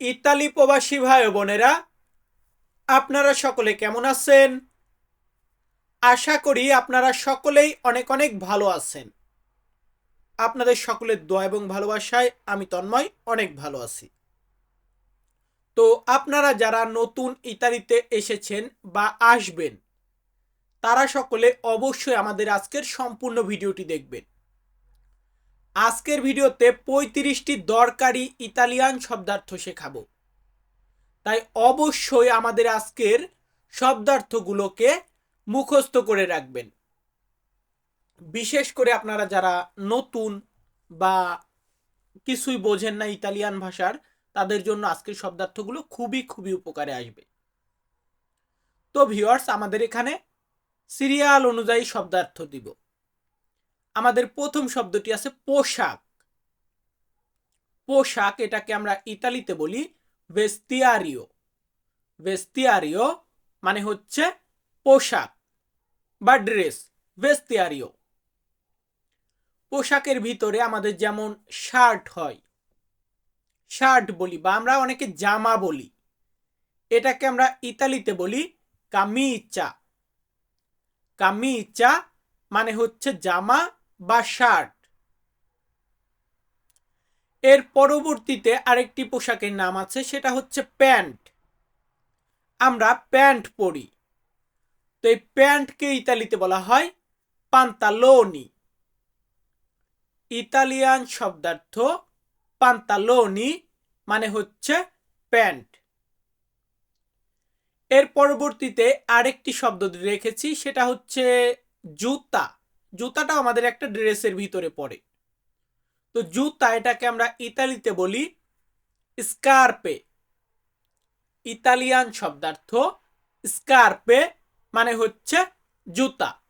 Italy প্রবাসী ভাই বোনেরা, আপনারা সকলে কেমন আছেন? আশা করি আপনারা সকলেই অনেক অনেক ভালো আছেন। আপনাদের সকলের দোয়া এবং ভালোবাসায় আমি তন্ময় অনেক ভালো আছি। তো আপনারা যারা নতুন ইতালিতে এসেছেন বা আসবেন, তারা সকলে অবশ্যই আমাদের আজকের সম্পূর্ণ ভিডিওটি দেখবেন। আজকের ভিডিওতে পঁয়ত্রিশটি দরকারি ইতালিয়ান শব্দার্থ শেখাবো। তাই অবশ্যই আমাদের আজকের শব্দার্থগুলোকে মুখস্থ করে রাখবেন। বিশেষ করে আপনারা যারা নতুন বা কিছুই বোঝেন না ইতালিয়ান ভাষার, তাদের জন্য আজকের শব্দার্থগুলো খুবই খুবই উপকারে আসবে। তো ভিউয়ার্স, আমাদের এখানে সিরিয়াল অনুযায়ী শব্দার্থ দিব। আমাদের প্রথম শব্দটি আছে পোশাক। পোশাক এটাকে আমরা ইতালিতে বলি ভেস্তিয়ারিও ভেস্তিয়ারিও মানে হচ্ছে পোশাক বা ড্রেস ভেস্তিয়ারিও পোশাকের ভিতরে আমাদের যেমন শার্ট হয় শার্ট বলি বা আমরা অনেকে জামা বলি। এটাকে আমরা ইতালিতে বলি কামিচা। কামিচা মানে হচ্ছে জামা বা শার্ট এর পরবর্তীতে আরেকটি পোশাকের নাম আছে, সেটা হচ্ছে প্যান্ট। আমরা প্যান্ট পরি। তো এই প্যান্টকে ইতালিতে বলা হয় পান্তালোনি। ইতালিয়ান শব্দার্থ পান্তালোনি মানে হচ্ছে প্যান্ট। এর পরবর্তীতে আরেকটি শব্দ রেখেছি, সেটা হচ্ছে জুতা। জুতাটাও আমাদের একটা ড্রেসের ভিতরে পড়ে। তো জুতা এটাকে আমরা ইতালিতে বলি স্কার্পে। ইতালিয়ান শব্দার্থ স্কার্পে মানে হচ্ছে জুতা।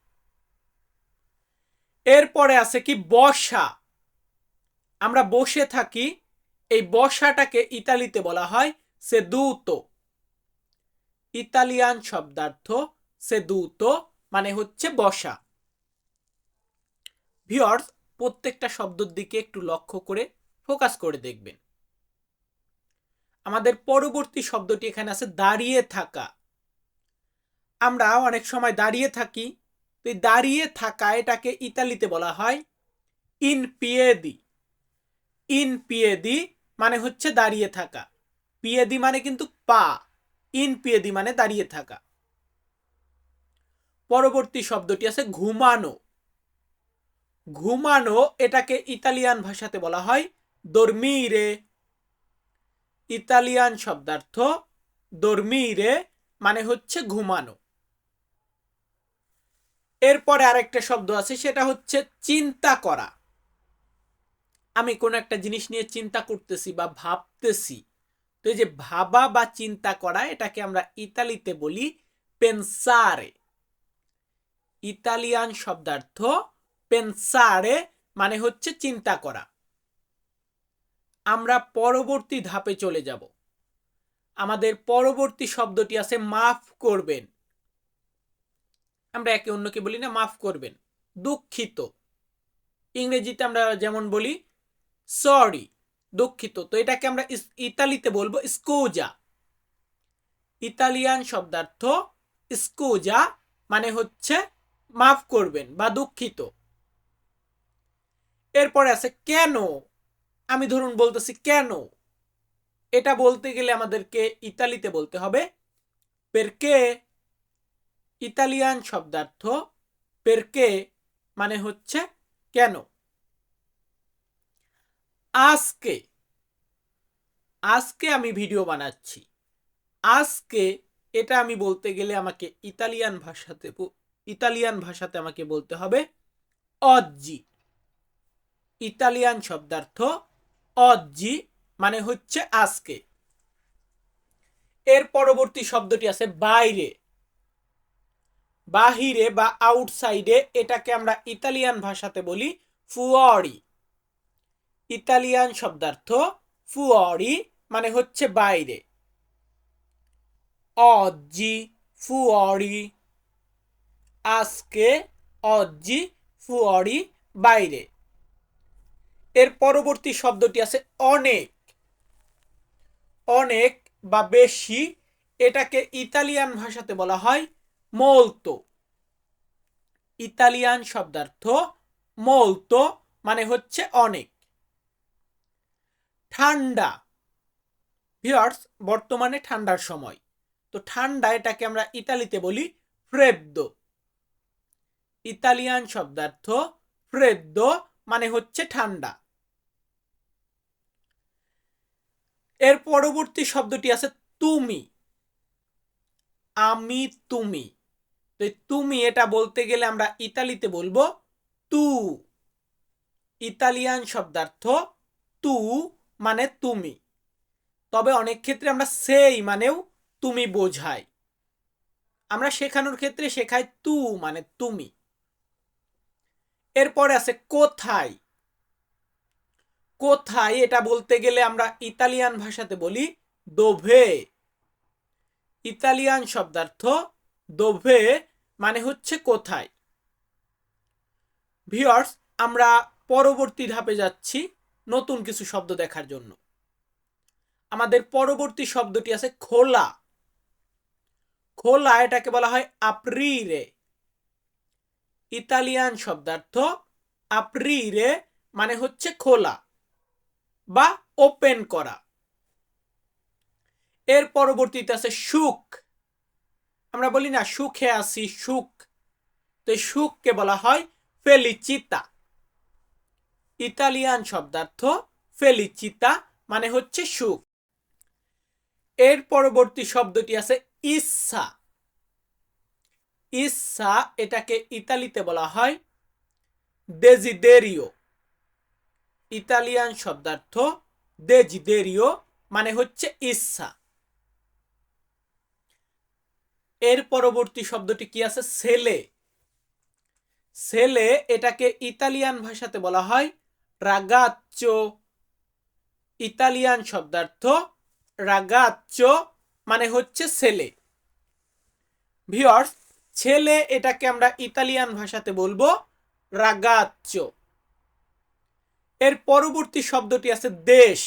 এরপরে আছে কি বসা। আমরা বসে থাকি, এই বসাটাকে ইতালিতে বলা হয় সেদুতো। ইতালিয়ান শব্দার্থ সেদুতো মানে হচ্ছে বসা। ভিওর্স প্রত্যেকটা শব্দের দিকে একটু লক্ষ্য করে ফোকাস করে দেখবেন। আমাদের পরবর্তী শব্দটি এখানে আছে দাঁড়িয়ে থাকা। আমরা অনেক সময় দাঁড়িয়ে থাকি, তো দাঁড়িয়ে থাকা এটাকে ইতালিতে বলা হয় ইন পিয়েদি ইন পিয়েদি মানে হচ্ছে দাঁড়িয়ে থাকা। পিয়েদি মানে কিন্তু পা ইন পিয়েদি মানে দাঁড়িয়ে থাকা। পরবর্তী শব্দটি আছে ঘুমানো। ঘুমানো এটাকে ইতালিয়ান ভাষাতে বলা হয় দর্মিরে। ইতালিয়ান শব্দার্থ দর্মিরে মানে হচ্ছে ঘুমানো। এরপরে আরেকটা শব্দ আছে, সেটা হচ্ছে চিন্তা করা। আমি কোন একটা জিনিস নিয়ে চিন্তা করতেছি বা ভাবতেছি, তো এই যে ভাবা বা চিন্তা করা, এটাকে আমরা ইতালিতে বলি পেনসারে। ইতালিয়ান শব্দার্থ পেনসারে মানে হচ্ছে চিন্তা করা। আমরা পরবর্তী ধাপে চলে যাব। আমাদের পরবর্তী শব্দটি আছে মাফ করবেন। আমরা একে অন্যকে বলি না মাফ করবেন, দুঃখিত। ইংরেজিতে আমরা যেমন বলি সরি দুঃখিত। তো এটাকে আমরা ইতালিতে বলব স্কুজা ইতালিয়ান শব্দার্থ স্কুজা মানে হচ্ছে মাফ করবেন বা দুঃখিত। এরপরে আছে, কেন? আমি ধরুন বলতেছি, কেন? এটা বলতে গেলে আমাদেরকে ইতালিতে বলতে হবে, পেরকে ইতালিয়ান শব্দার্থ, পেরকে মানে হচ্ছে কেন? আজকে আজকে আমি ভিডিও বানাচ্ছি। আজকে এটা আমি বলতে গেলে আমাকে ইতালিয়ান ভাষাতে ইতালিয়ান ভাষাতে আমাকে বলতে হবে, অজ্জি। ইতালিয়ান শব্দার্থ অজ্জি মানে হচ্ছে আজকে। এর পরবর্তী শব্দটি আছে বাইরে। বাহিরে বা আউটসাইডে এটাকে আমরা ইতালিয়ান ভাষাতে বলি ফুয়ারি। ইতালিয়ান শব্দার্থ ফুয়ারি মানে হচ্ছে বাইরে। অজ্জি, ফুয়ারি, আজকে অজ্জি, ফুয়ারি, বাইরে। এর পরবর্তী শব্দটি আছে অনেক। অনেক বা বেশি এটাকে ইতালিয়ান ভাষাতে বলা হয় মোলতো। ইতালিয়ান শব্দার্থ মোলতো মানে হচ্ছে অনেক। ঠান্ডা। ভিওর্স বর্তমানে ঠান্ডার সময়। তো ঠান্ডা এটাকে আমরা ইতালিতে বলি ফ্রেদ্দো। ইতালিয়ান শব্দার্থ ফ্রেদ্দো মানে হচ্ছে ঠান্ডা। এর পরবর্তী শব্দটি আছে তুমি। আমি তুমি। তো তুমি এটা বলতে গেলে আমরা ইতালিতে বলব তু। ইতালিয়ান শব্দার্থ তু মানে তুমি। তবে অনেক ক্ষেত্রে আমরা সেই মানেও তুমি বোঝাই। আমরা শেখানোর ক্ষেত্রে শেখাই তু মানে তুমি। এরপরে আছে কোথায়? কোথায়? এটা বলতে গেলে আমরা ইতালিয়ান ভাষাতে বলি দোভে ইতালিয়ান শব্দার্থ দোভে মানে হচ্ছে কোথায়। ভিওর্স আমরা পরবর্তী ধাপে যাচ্ছি নতুন কিছু শব্দ দেখার জন্য। আমাদের পরবর্তী শব্দটি আছে খোলা খোলা এটাকে বলা হয় আপ্রিরে ইতালিয়ান শব্দার্থ আপ্রিরে মানে হচ্ছে খোলা বা ওপেন করা। এর পরবর্তীতে আছে সুখ। আমরা বলি না, সুখে আসি সুখ। তো সুখকে বলা হয় ফেলিচিতা। ইতালিয়ান শব্দার্থ ফেলিচিতা মানে হচ্ছে সুখ। এর পরবর্তী শব্দটি আছে ইচ্ছা ইচ্ছা এটাকে ইতালিতে বলা হয় দেজিদেরিও। ইতালিয়ান শব্দার্থ দেজিদেরিও মানে হচ্ছে ইচ্ছা। এর পরবর্তী শব্দটি কি আছে? সেলে সেলে এটাকে ইতালিয়ান ভাষাতে বলা হয় রাগাচ্চ ইতালিয়ান শব্দার্থ রাগাচ্চ মানে হচ্ছে সেলে ভিওর্স ছেলে এটাকে আমরা ইতালিয়ান ভাষাতে বলব রাগাচ্চ এর পরবর্তী শব্দটি আছে দেশ।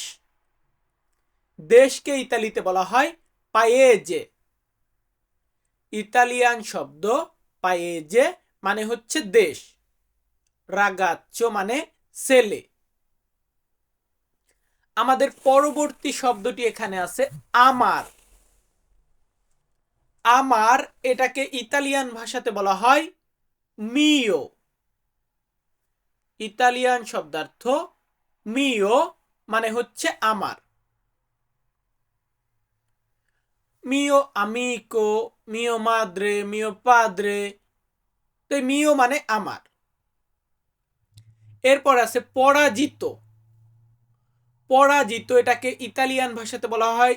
দেশকে ইতালিতে বলা হয় পায়েজে ইতালিয়ান শব্দ পায়েজে মানে হচ্ছে দেশ। রাগাচ্চ মানে ছেলে। আমাদের পরবর্তী শব্দটি এখানে আছে আমার আমার এটাকে ইতালিয়ান ভাষাতে বলা হয় মিও ইতালিয়ান শব্দার্থ মিও মানে হচ্ছে আমার। মিও আমিকো মিও মাদ্রে মিও পাদ্রে তো মিও মানে আমার। এরপর আছে পরাজিত। পরাজিত এটাকে ইতালিয়ান ভাষাতে বলা হয়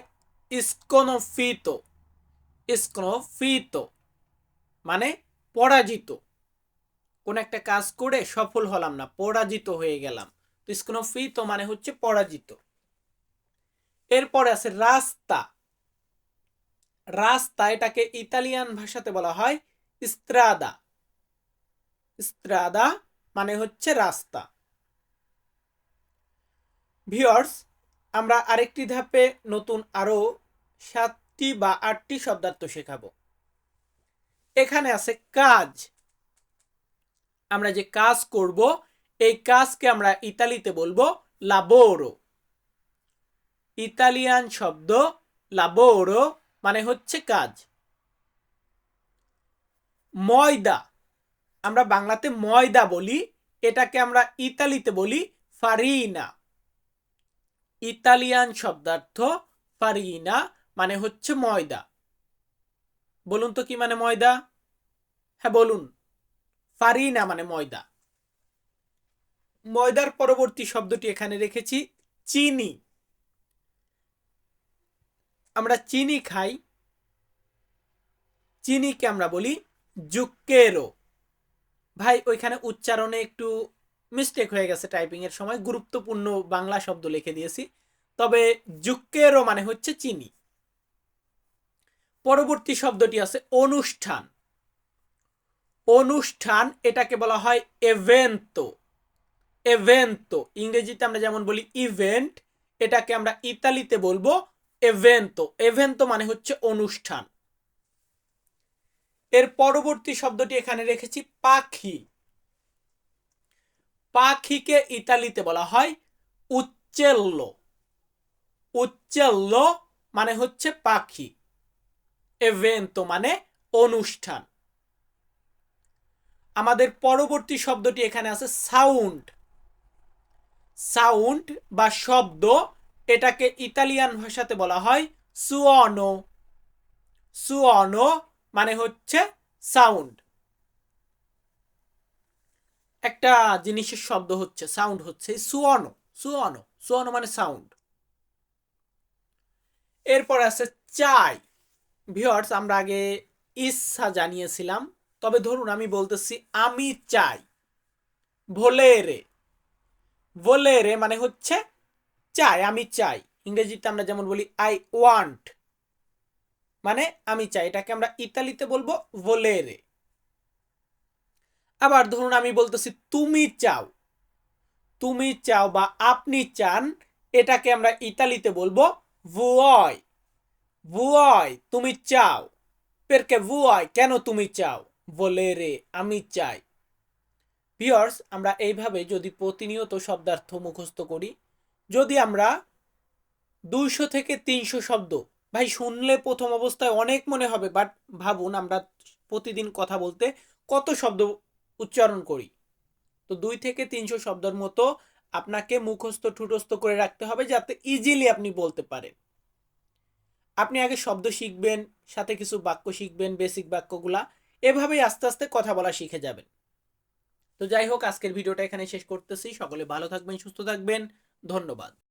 ইস্কোনোফিতো ইস্কোনোফিতো মানে পরাজিত। কোন একটা কাজ করে সফল হলাম না, পরাজিত হয়ে গেলাম। তো ইস্কোনোফিতো মানে হচ্ছে পরাজিত। এরপরে আছে রাস্তা। রাস্তা এটাকে ইতালিয়ান ভাষাতে বলা হয় স্ত্রাদা। স্ত্রাদা মানে হচ্ছে রাস্তা। ভিওর্স, আমরা আরেকটি ধাপে নতুন আরও সাতটি বা আটটি শব্দার্থ শেখাবো। এখানে আছে কাজ। আমরা যে কাজ করব, এই কাজকে আমরা ইতালিতে বলব লাবোরো ইতালিয়ান শব্দ লাবোরো মানে হচ্ছে কাজ। ময়দা, আমরা বাংলাতে ময়দা বলি, এটাকে আমরা ইতালিতে বলি ফারিনা ইতালিয়ান শব্দার্থ ফারিনা মানে হচ্ছে ময়দা। বলুন তো কি মানে ময়দা? হ্যাঁ বলুন। ফারিনা মানে ময়দা। ময়দার পরবর্তী শব্দটি এখানে রেখেছি, চিনি। আমরা চিনি খাই, চিনিকে আমরা বলি জুক্কেরো। ভাই, ওইখানে উচ্চারণে একটু মিস্টেক হয়ে গেছে টাইপিং এর সময়, গুরুত্বপূর্ণ বাংলা শব্দ লিখে দিয়েছি। তবে জুক্কেরো মানে হচ্ছে চিনি। পরবর্তী শব্দটি আছে অনুষ্ঠান। অনুষ্ঠান, এটাকে বলা হয় এভেন্তো এভেন্তো ইংরেজিতে আমরা যেমন বলি ইভেন্ট এটাকে আমরা ইতালিতে বলব এভেন্তো এভেন্তো মানে হচ্ছে অনুষ্ঠান। এর পরবর্তী শব্দটি এখানে রেখেছি পাখি। পাখিকে ইতালিতে বলা হয় উচ্চেল্ল। উচ্চেল্ল মানে হচ্ছে পাখি। এভেন্তো মানে অনুষ্ঠান। আমাদের পরবর্তী শব্দটি এখানে আছে সাউন্ড। সাউন্ড বা শব্দ এটাকে ইতালিয়ান ভাষাতে বলা হয় সুঅনো সুঅনো মানে হচ্ছে সাউন্ড। একটা জিনিসের শব্দ হচ্ছে, সাউন্ড হচ্ছে সুঅনো সুঅনো সুঅনো মানে সাউন্ড। এরপর আছে চাই। ভিওর্স আমরা আগে ইচ্ছা জানিয়েছিলাম। তবে ধরুন আমি বলতেছি, আমি চাই। ভোলেরে। ভোলেরে মানে হচ্ছে চাই, আমি চাই। ইংরেজিতে আমরা যেমন বলি আই ওয়ান্ট মানে আমি চাই, এটাকে আমরা ইতালিতে বলব ভোলেরে। আবার ধরুন আমি বলতেছি, তুমি চাও। তুমি চাও বা আপনি চান, এটাকে আমরা ইতালিতে বলব ভুয় ভুয় তুমি চাও। পেরকে ভুয় কেন তুমি চাও? বলে রে আমি চাই। ভিওর্স আমরা এইভাবে যদি প্রতিনিয়ত শব্দার্থ মুখস্থ করি, যদি আমরা দুইশো থেকে তিনশো শব্দ, ভাই শুনলে প্রথম অবস্থায় অনেক মনে হবে বাট ভাবুন আমরা প্রতিদিন কথা বলতে কত শব্দ উচ্চারণ করি। তো দুই থেকে তিনশো শব্দের মতো আপনাকে মুখস্থ ঠুটস্থ করে রাখতে হবে যাতে ইজিলি আপনি বলতে পারেন। আপনি আগে শব্দ শিখবেন, সাথে কিছু বাক্য শিখবেন বেসিক বাক্যগুলা এভাবেই আস্তে আস্তে কথা বলা শিখে যাবেন। তো যাই হোক, আজকের ভিডিওটা এখানে শেষ করতেছি। সকলে ভালো থাকবেন, সুস্থ থাকবেন। ধন্যবাদ।